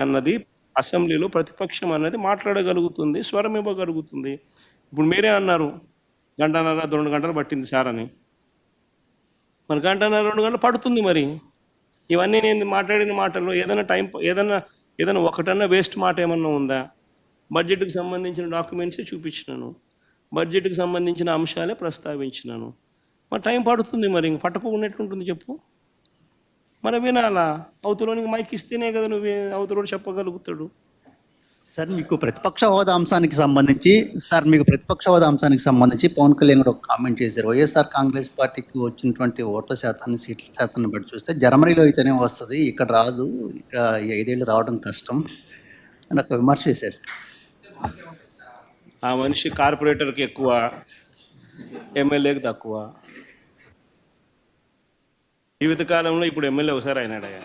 అన్నది అసెంబ్లీలో ప్రతిపక్షం అన్నది మాట్లాడగలుగుతుంది స్వరం ఇవ్వగలుగుతుంది. ఇప్పుడు మీరే అన్నారు గంటన్నర రెండు గంటలు పట్టింది సార్ అని. మరి గంటన్నర రెండు గంటలు పడుతుంది మరి. ఇవన్నీ నేను మాట్లాడిన మాటల్లో ఏదైనా టైం ఏదైనా ఏదైనా ఒకటన్నా వేస్ట్ మాట ఏమన్నా ఉందా? బడ్జెట్కి సంబంధించిన డాక్యుమెంట్సే చూపించినాను. బడ్జెట్కి సంబంధించిన అంశాలే ప్రస్తావించినాను. మరి టైం పడుతుంది మరి ఇంక పట్టకుండా చెప్పు. మరి వినాలా? అవతలోనికి మైక్ ఇస్తేనే కదా నువ్వు అవతలోడు చెప్పగలుగుతాడు. సార్ మీకు ప్రతిపక్ష హోదా అంశానికి సంబంధించి సార్ మీకు ప్రతిపక్ష హోదా అంశానికి సంబంధించి పవన్ కళ్యాణ్ కూడా ఒక కామెంట్ చేశారు. వైఎస్ఆర్ కాంగ్రెస్ పార్టీకి వచ్చినటువంటి ఓట్ల శాతాన్ని సీట్ల శాతాన్ని బట్టి చూస్తే జర్మనీలో అయితేనే వస్తుంది ఇక్కడ రాదు ఇక్కడ ఐదేళ్ళు రావడం కష్టం అని ఒక విమర్శ చేశారు సార్. ఆ మనిషి కార్పొరేటర్కి ఎక్కువ ఎమ్మెల్యేకి తక్కువ. జీవితకాలంలో ఇప్పుడు ఎమ్మెల్యే ఒకసారి అయినాడయ్యా